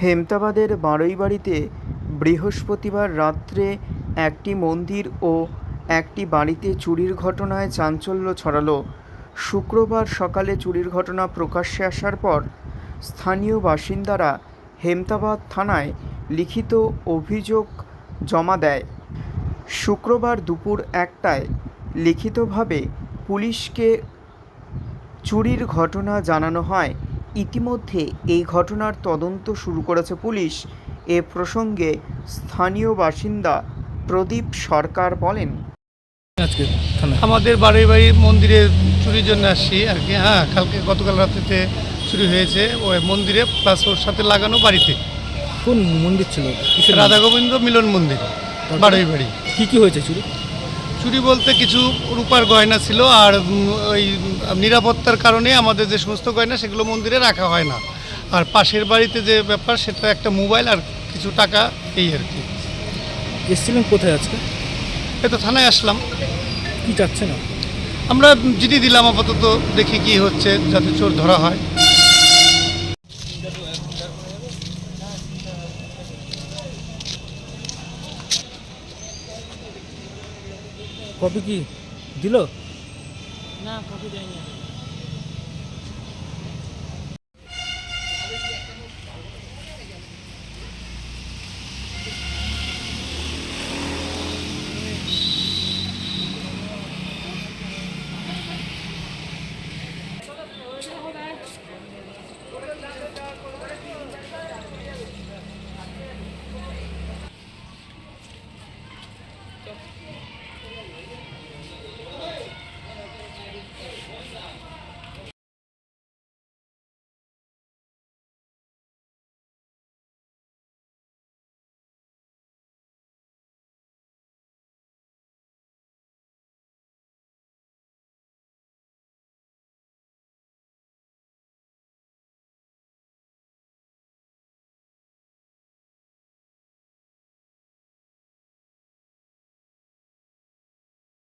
হেমতাবাদের বারুইবাড়িতে বৃহস্পতিবার রাত্রে একটি মন্দির ও একটি বাড়িতে চুরির ঘটনায় চাঞ্চল্য ছড়ালো। শুক্রবার সকালে চুরির ঘটনা প্রকাশ্যে আসার পর স্থানীয় বাসিন্দারা হেমতাবাদ থানায় লিখিত অভিযোগ জমা দেয়। শুক্রবার দুপুর একটায় লিখিতভাবে পুলিশকে চুরির ঘটনা জানানো হয়। ইতিমধ্যে এই ঘটনার তদন্ত শুরু করেছে পুলিশ। এ প্রসঙ্গে স্থানীয় বাসিন্দা প্রদীপ সরকার বলেন আজকে আমাদের বাড়ি বাড়ি মন্দিরে চুরির জন্য আসছি আর কি। হ্যাঁ কালকে গতকাল রাত্রিতে চুরি হয়েছে ওই মন্দিরে প্লাস ওর সাথে লাগানো বাড়িতে। কোন মন্দির ছিল? রাধা গোবিন্দ মিলন মন্দির বাড়ি বাড়ি। কি কি হয়েছে চুরি? চুরি বলতে কিছু রূপার গয়না ছিল আর ওই নিরাপত্তার কারণে আমাদের যে সমস্ত গয়না সেগুলো মন্দিরে রাখা হয় না। আর পাশের বাড়িতে যে ব্যাপার সেটা একটা মোবাইল আর কিছু টাকা এই আর কি। এসেছিলেন কোথায় আজকে? এই তো থানায় আসলাম। কি চাচ্ছে না আমরা জিডি দিলাম আপাতত দেখি কি হচ্ছে যাতে চোর ধরা হয়। কপি কি দিল না কপি দেয়নি